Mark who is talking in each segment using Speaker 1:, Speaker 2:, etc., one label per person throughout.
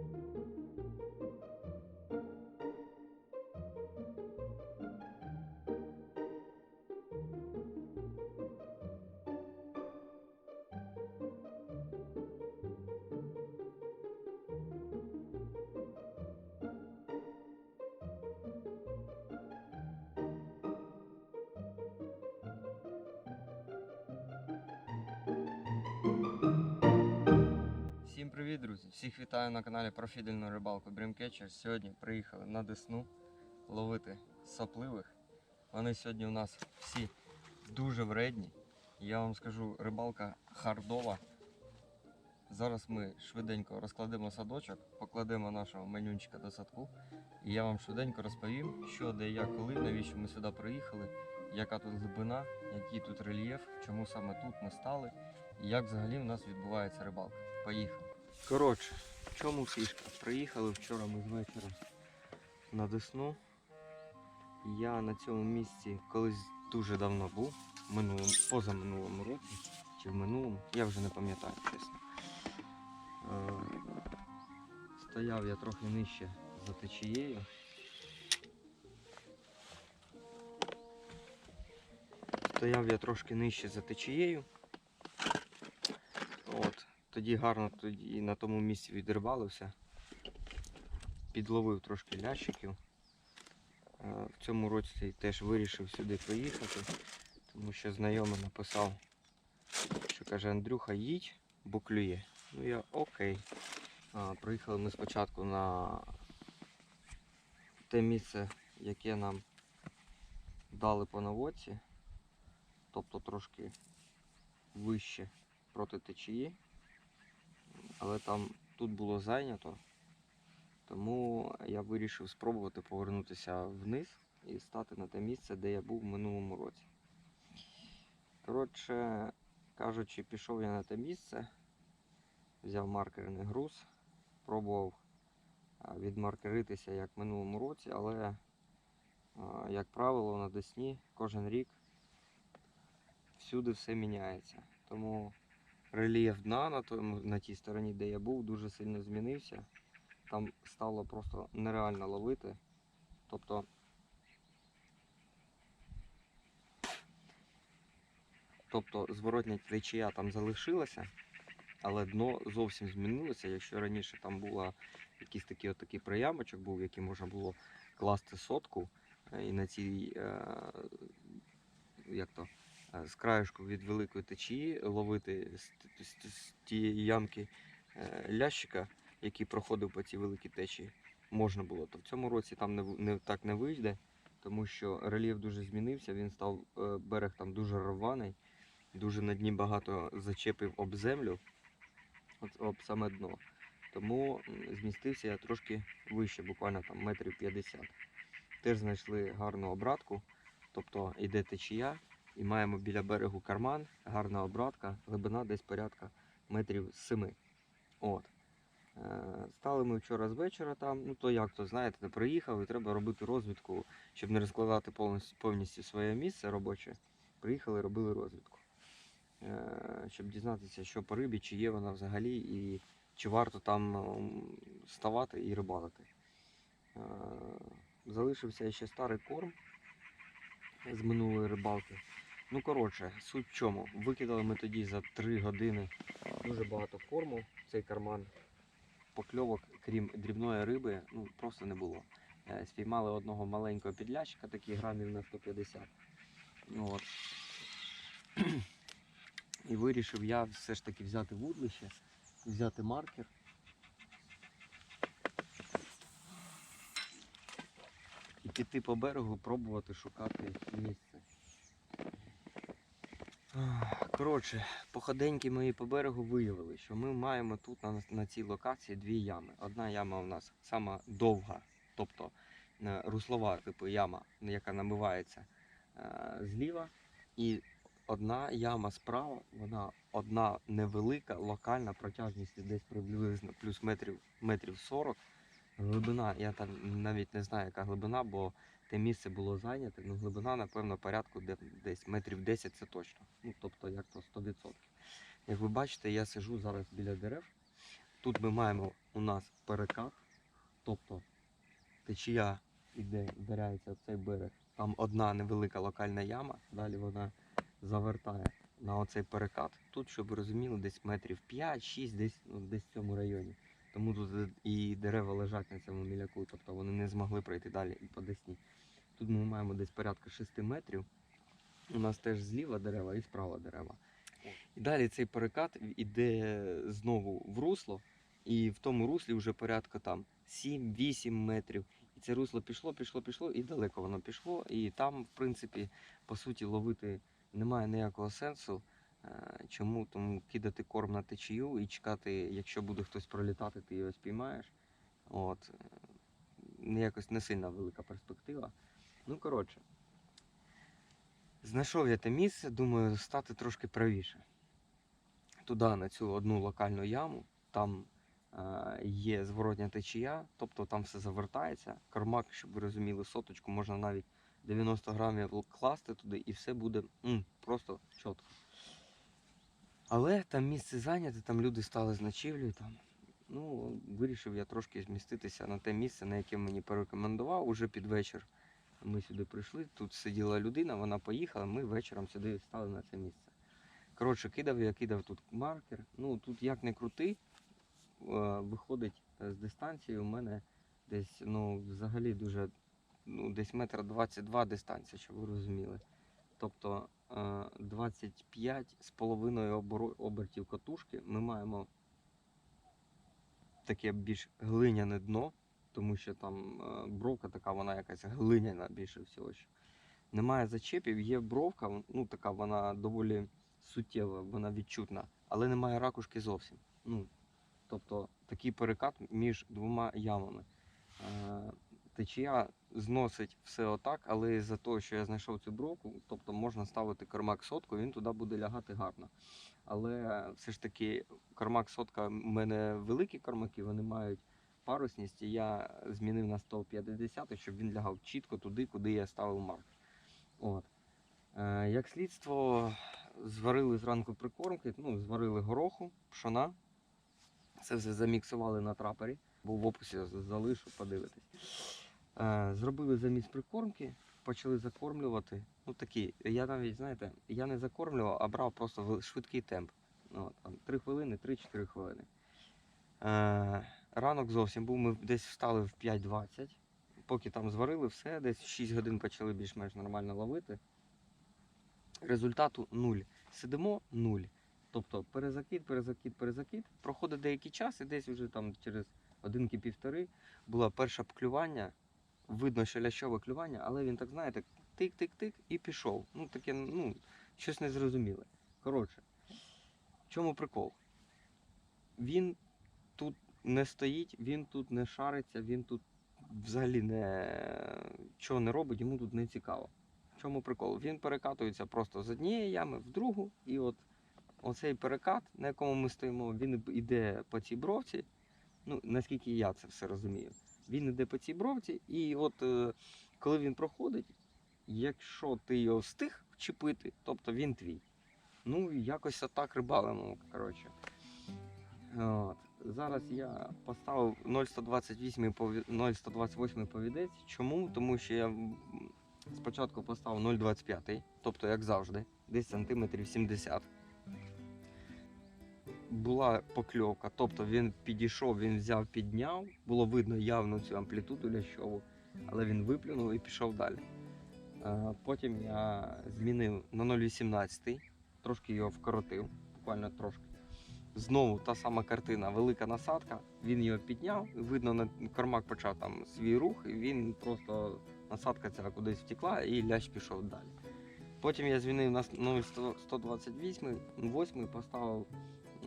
Speaker 1: Thank you. Привіт, друзі! Всіх вітаю на каналі про фідельну рибалку Dreamcatcher. Сьогодні приїхали на Десну ловити сопливих. Вони сьогодні у нас всі дуже вредні. Я вам скажу, рибалка хардова. Зараз ми швиденько розкладемо садочок, покладемо нашого менюнчика до садку. І я вам швиденько розповім, що, де, як, коли, навіщо ми сюди приїхали, яка тут глибина, який тут рельєф, чому саме тут ми стали і як взагалі в нас відбувається рибалка. Поїхали. Коротше, в чому фішка? Приїхали вчора ми з вечора на Десну. Я на цьому місці колись дуже давно був, минулому, позаминулому році чи в минулому, я вже не пам'ятаю, чесно. Е, стояв я трохи нижче за течією. Стояв я трошки нижче за течією. Тоді гарно тоді на тому місці відрибалився. Підловив трошки лящиків. Е, В цьому році теж вирішив сюди приїхати, тому що знайомий написав, що каже Андрюха, їдь, бо клює. Ну я окей. Приїхали ми спочатку на те місце, яке нам дали по наводці, тобто трошки вище проти течії, але там тут було зайнято, тому я вирішив спробувати повернутися вниз і стати на те місце, де я був в минулому році. Коротше кажучи, пішов я на те місце, взяв маркерний груз, пробував відмаркеритися як в минулому році, але, як правило, на Десні кожен рік всюди все міняється. Тому рельєф дна на, тому, на тій стороні, де я був, дуже сильно змінився. Там стало просто нереально ловити. Тобто Тобто зворотня течія там залишилася, але дно зовсім змінилося. Якщо раніше там була якийсь такий отакий приямочок був, який можна було класти сотку, е, і на цій е, як то, з краєшку від великої течії ловити з тієї ямки е, лящика, який проходив по цій великій течії, можна було. То в цьому році там не, не так не вийде, тому що рельєф дуже змінився, він став е, берег там дуже рваний, дуже на дні багато зачепив об землю, от, об саме дно. Тому змістився я трошки вище, буквально там метрів 50. Теж знайшли гарну обратку, тобто йде течія, і маємо біля берегу карман, гарна обратка, глибина десь порядка метрів 7. От. Е, Стали ми вчора з вечора там, ну то як то, знаєте, не приїхав і треба робити розвідку, щоб не розкладати повністю, повністю своє місце робоче. Приїхали, робили розвідку. Е, Щоб дізнатися, що по рибі, чи є вона взагалі, і чи варто там ставати і рибалити. Е, Залишився ще старий корм з минулої рибалки. Ну, коротше, суть в чому. Викидали ми тоді за 3 години дуже багато корму цей карман. Покльовок, крім дрібної риби, ну просто не було. Е, Спіймали одного маленького підлящика, такий грамів на 150. Ну, от. І вирішив я все ж таки взяти вудлище, взяти маркер. І піти по берегу, пробувати шукати місце. Коротше, походеньки мої по берегу виявили, що ми маємо тут на, на цій локації дві ями. Одна яма у нас сама довга, тобто е, руслова типу яма, яка намивається е, зліва. І одна яма справа, вона одна невелика, локальна, протяжність десь приблизно плюс метрів, метрів 40. Глибина, я там навіть не знаю, яка глибина, бо те місце було зайняте, ну глибина, напевно, порядку де- десь метрів 10 це точно. Ну, тобто, як то 100%. Як ви бачите, я сижу зараз біля дерев. Тут ми маємо у нас перекат, тобто течія іде, вдаряється в цей берег. Там одна невелика локальна яма, далі вона завертає на оцей перекат. Тут, щоб ви розуміли, десь метрів 5-6, десь, ну, десь в цьому районі. Тому тут і дерева лежать на цьому міляку, тобто вони не змогли пройти далі по Десні. Тут ми маємо десь порядка 6 метрів. У нас теж зліва дерева і справа дерева. І далі цей перекат іде знову в русло, і в тому руслі вже порядка там 7-8 метрів. І це русло пішло, пішло, пішло, і далеко воно пішло. І там, в принципі, по суті, ловити немає ніякого сенсу. Е, Чому? Тому кидати корм на течію і чекати, якщо буде хтось пролітати, ти його спіймаєш. От. Не якось не сильна велика перспектива. Ну, коротше. Знайшов я те місце, думаю, стати трошки правіше. Туди, на цю одну локальну яму, там е, є зворотня течія, тобто там все завертається. Кармак, щоб ви розуміли, соточку можна навіть 90 грамів класти туди, і все буде м, просто чітко. Але там місце зайняте, там люди стали з ночівлею. Там. Ну, вирішив я трошки зміститися на те місце, на яке мені порекомендував уже під вечір. Ми сюди прийшли, тут сиділа людина, вона поїхала, ми вечором сюди стали на це місце. Коротше, кидав я кидав тут маркер. Ну тут як не крути, е, виходить е, з дистанції у мене десь ну, взагалі дуже ну, десь метр 22 дистанція, щоб ви розуміли. Тобто е, 25 з половиною обертів катушки ми маємо таке більш глиняне дно, тому що там е, бровка така, вона якась глиняна більше всього. Що. Немає зачепів, є бровка, ну така вона доволі суттєва, вона відчутна, але немає ракушки зовсім. Ну, тобто такий перекат між двома ямами. Е, Течія зносить все отак, але за те, що я знайшов цю бровку, тобто можна ставити кармак сотку, він туди буде лягати гарно. Але все ж таки кармак сотка, в мене великі кармаки, вони мають парусність, і я змінив на 150, щоб він лягав чітко туди, куди я ставив марк. От. Е, як слідство, зварили зранку прикормки, ну, зварили гороху, пшона. Це все заміксували на трапері, бо в описі залишу, подивитись. Е, зробили замість прикормки, почали закормлювати. Ну такі, я навіть, знаєте, я не закормлював, а брав просто швидкий темп. Ну, там, 3 хвилини, 3-4 хвилини. Е, ранок зовсім був, ми десь встали в 5.20. Поки там зварили все, десь 6 годин почали більш-менш нормально ловити. Результату нуль. Сидимо нуль. Тобто перезакид, перезакид, перезакид. Проходить деякий час, і десь вже там через годинки півтори було перше клювання. Видно, що лящове клювання, але він так, знаєте, тик-тик-тик і пішов. Ну, таке, ну, щось незрозуміле. Коротше, в чому прикол? Він тут не стоїть, він тут не шариться, він тут взагалі не чого не робить, йому тут не цікаво. В чому прикол? Він перекатується просто з однієї ями в другу, і от оцей перекат, на якому ми стоїмо, він йде по цій бровці. Ну, наскільки я це все розумію. Він йде по цій бровці, і от е, коли він проходить, якщо ти його встиг вчепити, тобто він твій. Ну, якось отак рибалимо, коротше. От. Зараз я поставив 0,128 пові- 0,128 повідець. Чому? Тому що я спочатку поставив 0,25, тобто як завжди, десь сантиметрів 70. Була покльовка, тобто він підійшов, він взяв, підняв, було видно явно цю амплітуду лящову, але він виплюнув і пішов далі. Е, Потім я змінив на 0,18, трошки його вкоротив, буквально трошки. Знову та сама картина, велика насадка. Він його підняв, видно, на кормак почав там свій рух, і він просто насадка ця кудись втекла, і лящ пішов далі. Потім я змінив на 0,128, 8 поставив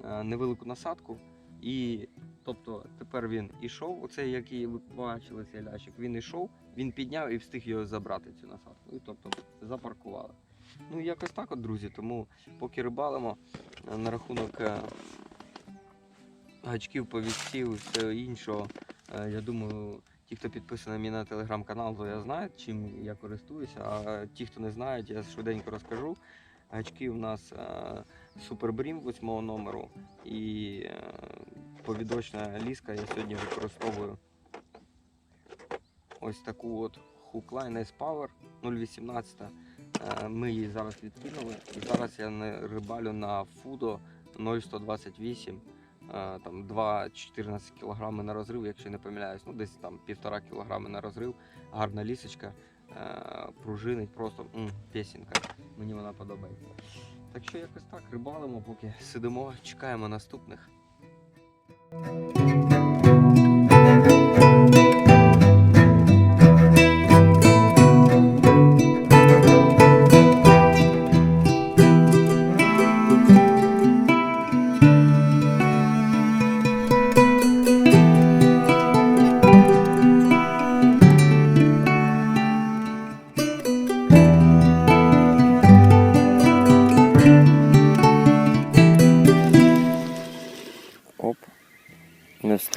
Speaker 1: е, невелику насадку. І тобто тепер він ішов, оцей, який ви бачили, цей лящик, він ішов, він підняв і встиг його забрати, цю насадку. І тобто запаркували. Ну, якось так от, друзі. Тому поки рибалимо е, на рахунок е, гачків, повідців і все іншого, е, я думаю, ті, хто підписаний на на телеграм-канал, то я знаю, чим я користуюся. А ті, хто не знають, я швиденько розкажу. Гачки у нас Супербрім 8 номеру і повідочна ліска. Я сьогодні використовую ось таку от Hookline S Power 018. Е, Ми її зараз відкинули. Зараз я рибалю на Fudo 0,128. е, Там 2,14 кг на розрив, якщо не помиляюсь, ну десь там 1,5 кг на розрив. Гарна лісочка, е, пружинить, просто м, пісенька. Мені вона подобається. Так що якось так, рибалимо, поки сидимо, чекаємо наступних.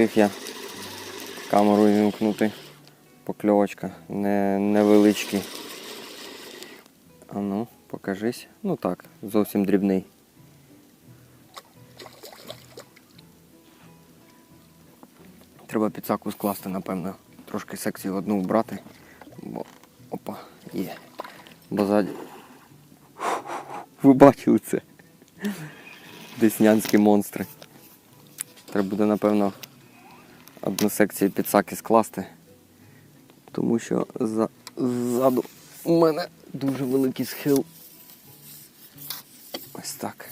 Speaker 1: Встиг я камеру вімкнути. Покльовочка не, невеличкий. А ну, покажись. Ну так, зовсім дрібний. Треба підсаку скласти, напевно. Трошки секцію одну вбрати. Бо... Опа, є. Бо ззаді. Ви бачили це? Деснянські монстри. Треба буде, напевно, одну секцію підсаки скласти. Тому що за... ззаду у мене дуже великий схил. Ось так.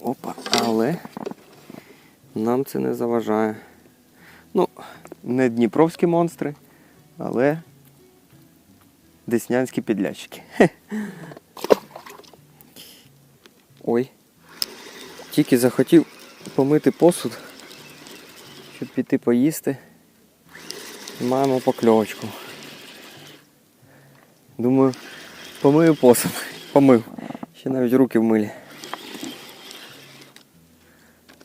Speaker 1: Опа, але нам це не заважає. Ну, не дніпровські монстри, але деснянські підлящики. Ой. Тільки захотів помити посуд, щоб піти поїсти. Маємо покльовочку. Думаю, помию посуд. Помив. Ще навіть руки вмилі.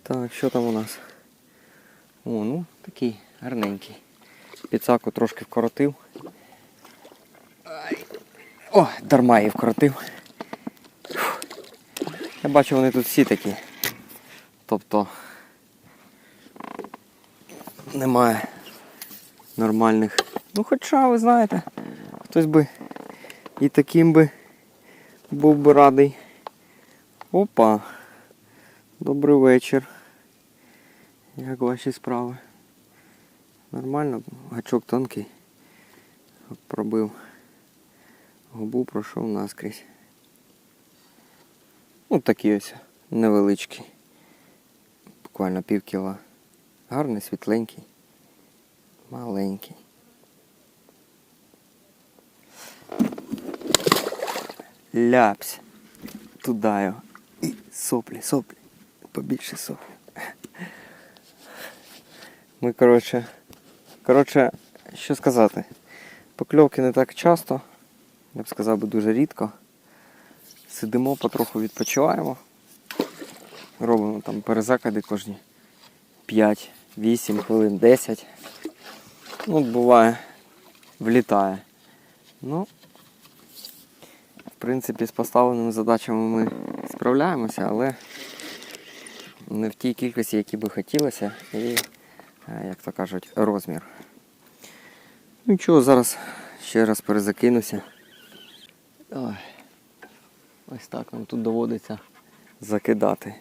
Speaker 1: Так, що там у нас? О, ну такий гарненький. Піцаку трошки вкоротив. О, дарма її вкоротив. Я бачу, вони тут всі такі. Тобто немає нормальних. Ну хоча, ви знаєте, хтось би і таким би був би радий. Опа. Добрий вечір. Як ваші справи? Нормально? Гачок тонкий. Пробив губу, пройшов наскрізь. Ну такий ось невеличкий. Буквально пів кіла. Гарний, світленький. Маленький. Ляпсь. Туда його. І соплі, соплі. Побільше соплі. Ми, коротше. Коротше, що сказати. Покльовки не так часто. Я б сказав би дуже рідко. Сидимо, потроху відпочиваємо. Робимо там перезакиди кожні 5, 8 хвилин, 10. Ну, буває, влітає. Ну, в принципі, з поставленими задачами ми справляємося, але не в тій кількості, які би хотілося, і, е, як то кажуть, розмір. Нічого, зараз ще раз перезакинуся. Ой. Ось так нам тут доводиться закидати.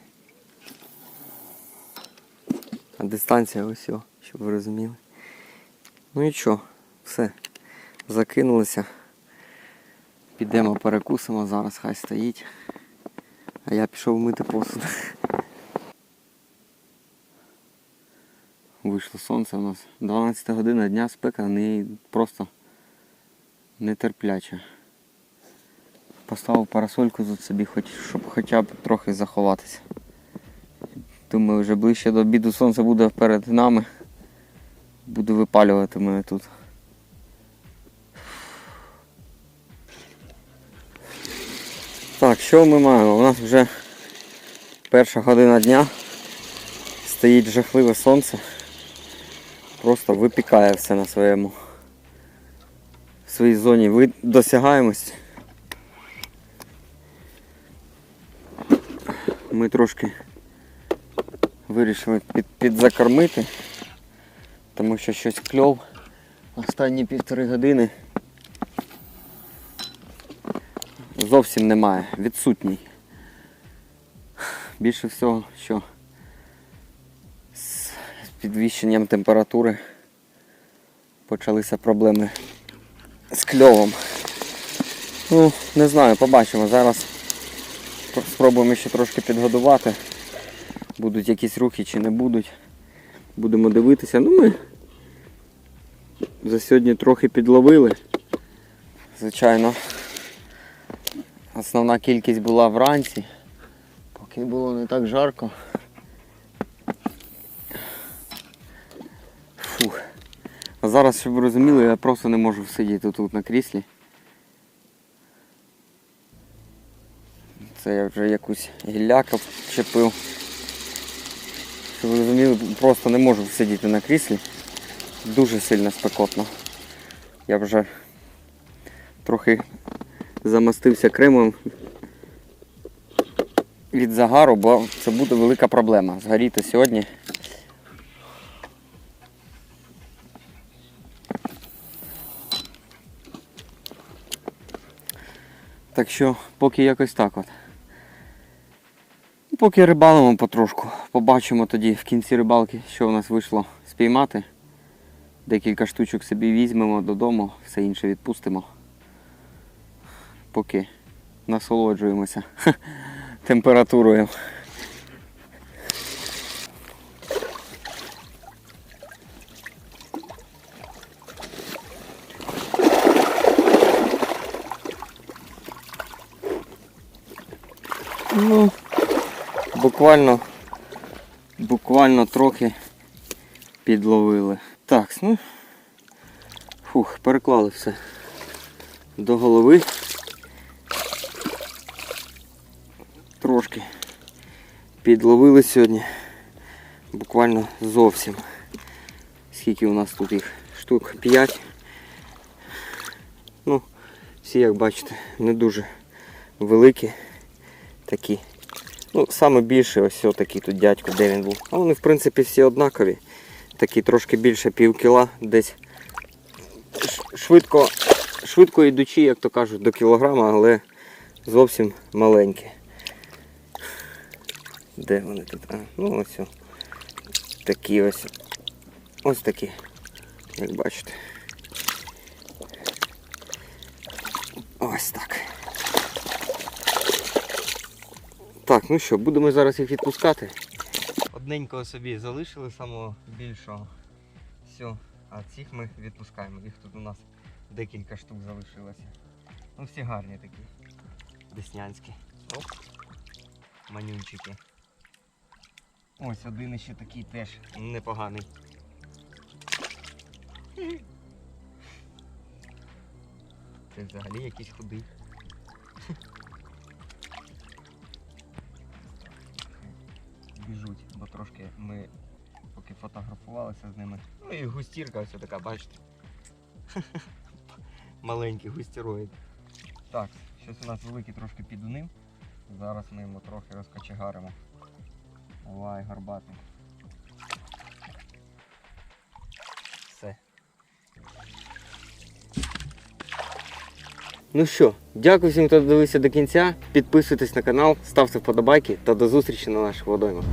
Speaker 1: Дистанція ось, о, щоб ви розуміли. Ну і що, все. Закинулися. Підемо перекусимо, зараз хай стоїть. А я пішов мити посуд. Вийшло сонце у нас. 12 година дня спека не просто нетерпляча. Поставив парасольку тут собі, хоч, щоб хоча б трохи заховатися. Думаю, вже ближче до обіду сонце буде перед нами. Буде випалювати мене тут. Так, що ми маємо? У нас вже перша година дня. Стоїть жахливе сонце. Просто випікає все на своєму в своїй зоні ви- досягаємості. Ми трошки
Speaker 2: Вирішили під, підзакормити, тому що щось кльов. Останні півтори години зовсім немає, відсутній. Більше всього, що з підвищенням температури почалися проблеми з кльовом. Ну, не знаю, побачимо. Зараз спробуємо ще трошки підгодувати. Будуть якісь рухи чи не будуть. Будемо дивитися. Ну ми за сьогодні трохи підловили. Звичайно, основна кількість була вранці, поки було не так жарко. Фух. А зараз, щоб ви розуміли, я просто не можу сидіти тут на кріслі. Це я вже якусь гілляка чепив. Щоб ви розуміли, просто не можу сидіти на кріслі. Дуже сильно спекотно. Я вже трохи замастився кремом від загару, бо це буде велика проблема. Згоріти сьогодні. Так що поки якось так от. Поки рибалимо потрошку. Побачимо тоді в кінці рибалки, що у нас вийшло спіймати. Декілька штучок собі візьмемо додому, все інше відпустимо. Поки насолоджуємося температурою. Ну, буквально, буквально трохи підловили. Так, ну, фух, переклали все до голови. Трошки підловили сьогодні. Буквально зовсім. Скільки у нас тут їх? Штук 5. Ну, всі, як бачите, не дуже великі такі. Ну, саме більше ось такий тут дядько, де він був. А вони в принципі всі однакові. Такі трошки більше пів кіла, десь швидко, швидко йдучи, як то кажуть, до кілограма, але зовсім маленькі. Де вони тут? А, ну ось. Такі ось. Ось такі, як бачите. Ось так. Так, ну що, будемо зараз їх відпускати. Одненького собі залишили самого більшого. Все, а цих ми відпускаємо. Їх тут у нас декілька штук залишилося. Ну всі гарні такі. Деснянські. Оп. Манюнчики. Ось один ще такий теж непоганий. Це взагалі якийсь худий. Біжуть, бо трошки ми поки фотографувалися з ними. Ну і густірка ось така, бачите. Маленький густіроїд. Так, щось у нас великий трошки підунив. Зараз ми йому трохи розкочегаримо. Давай, гарбатий. Ну що, дякую всім, хто дивився до кінця. Підписуйтесь на канал, ставте вподобайки та до зустрічі на наших водоймах.